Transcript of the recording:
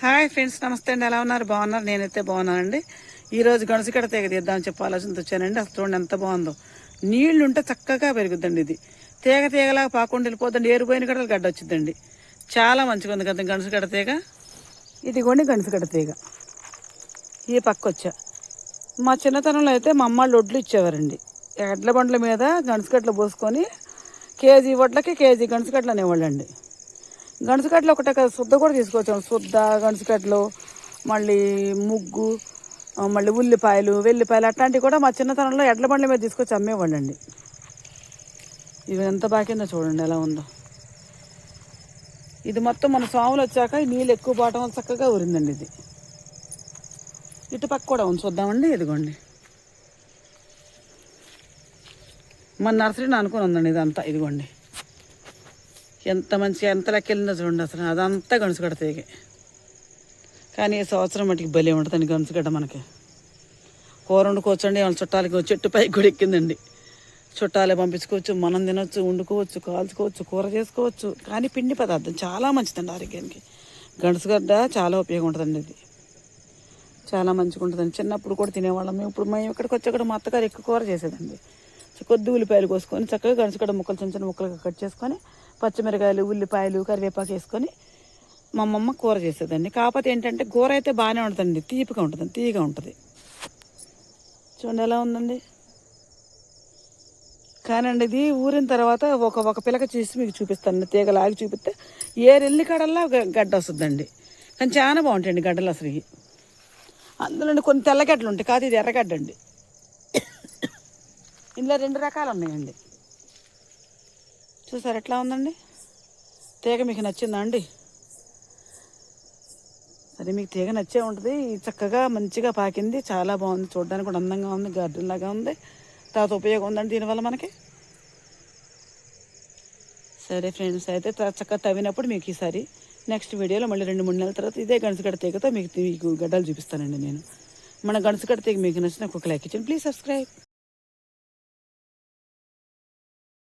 Hi friends నమస్తే అండి. ఎలా ఉన్నారు? బాగున్నారు? నేనైతే బాగున్నానండి. ఈరోజు గణసికడ తీగ తీద్దామని చెప్పి ఆలోచనతో వచ్చానండి. అసలు చూడండి ఎంత బాగుందో. నీళ్ళు ఉంటే చక్కగా పెరుగుద్దండి ఇది. తీగ తీగలాగా పాకుండా వెళ్ళిపోద్దండి. ఏరుపోయిన కడలు గడ్డ వచ్చిందండి చాలా మంచిగా ఉంది కదా గణసికడ తీగ. ఇదిగోండి గణసికడ తీగ. ఈ పక్క వచ్చా. మా చిన్నతనంలో అయితే మా అమ్మాళ్ళు ఒడ్లు ఇచ్చేవారండి. ఎడ్ల బండ్ల మీద గణసికట్లు పోసుకొని కేజీ వడ్లకి కేజీ గణసికట్లు అనేవాళ్ళండి. గణసుకట్లు ఒకటే కదా శుద్ధ కూడా తీసుకొచ్చాం. శుద్ధ గణసుకట్లు మళ్ళీ ముగ్గు మళ్ళీ ఉల్లిపాయలు వెల్లిపాయలు అట్లాంటివి కూడా మా చిన్నతనంలో ఎడ్ల బండ్ల మీద తీసుకొచ్చి అమ్మేవాళ్ళండి. ఇవి ఎంత బాకిందో చూడండి ఎలా ఉందో. ఇది మొత్తం మన స్వాములు వచ్చాక నీళ్ళు ఎక్కువ పోవటం చక్కగా ఊరిందండి ఇది. ఇటు పక్క కూడా ఉంది చూద్దామండి ఇదిగోండి. మన నర్సరీని అనుకుని ఉందండి ఇదంతా ఇదిగోండి. ఎంత మంచి ఎంత లెక్కెళ్ళిందో చూడండి అసలు. అదంతా గణసుగడ్డ తీగే కానీ ఈ సంవత్సరం మటుకు బలి ఉంటుందండి గనుసగడ్డ మనకి. కూర వండుకోవచ్చండి వాళ్ళ చుట్టాలకి చెట్టు పైకి కూడా ఎక్కిందండి. చుట్టాలే పంపించుకోవచ్చు మనం తినొచ్చు వండుకోవచ్చు కాల్చుకోవచ్చు కూర చేసుకోవచ్చు. కానీ పిండి పదార్థం చాలా మంచిదండి ఆరోగ్యానికి. గణసుగడ్డ చాలా ఉపయోగం ఉంటుందండి ఇది. చాలా మంచిగా ఉంటుందండి. చిన్నప్పుడు కూడా తినేవాళ్ళం. మేము ఇప్పుడు మేము ఇక్కడికి వచ్చి మా అత్తగారు ఎక్కువ కూర చేసేదండి. కొద్ది ఉల్లిపాయలు కోసుకొని చక్కగా గణసుగడ్డ ముక్కలు చిన్న చిన్న ముక్కలుగా కట్ చేసుకొని పచ్చిమిరకాయలు ఉల్లిపాయలు కరివేపాకు వేసుకొని మా అమ్మమ్మ కూర చేసేదండి. కాకపోతే ఏంటంటే కూర అయితే బాగానే ఉంటుందండి. తీపిగా ఉంటుంది తీయగా ఉంటుంది. చూడండి ఎలా ఉందండి. కానండి ఇది ఊరిన తర్వాత ఒక ఒక పిలక చేసి మీకు చూపిస్తాను తీగ లాగి చూపిస్తే ఏ రెల్లి కాడల్లా గ- గడ్డ వస్తుందండి. కానీ చాలా బాగుంటాయండి గడ్డలు అసలు అందులో కొన్ని తెల్లగడ్డలు ఉంటాయి. కాదు ఇది ఎర్రగడ్డ అండి ఇందులో రెండు రకాలు ఉన్నాయండి. చూసారు ఎట్లా ఉందండి? తీగ మీకు నచ్చిందా అండి? సరే మీకు తీగ నచ్చే ఉంటుంది. చక్కగా మంచిగా పాకింది. చాలా బాగుంది. చూడడానికి కూడా అందంగా ఉంది. గార్డెన్ లాగా ఉంది. తర్వాత ఉపయోగం ఉందండి దీనివల్ల మనకి? సరే ఫ్రెండ్స్ అయితే చక్కగా తవ్వినప్పుడు మీకు ఈసారి నెక్స్ట్ వీడియోలో మళ్ళీ రెండు మూడు నెలల తర్వాత ఇదే గణసుగడ్డ తీగతో మీకు మీకు గడ్డలు చూపిస్తానండి నేను. మన గణసుగడ్డ తీగ మీకు నచ్చిన ఒక లైక్ ఇచ్చాను ప్లీజ్ సబ్స్క్రైబ్.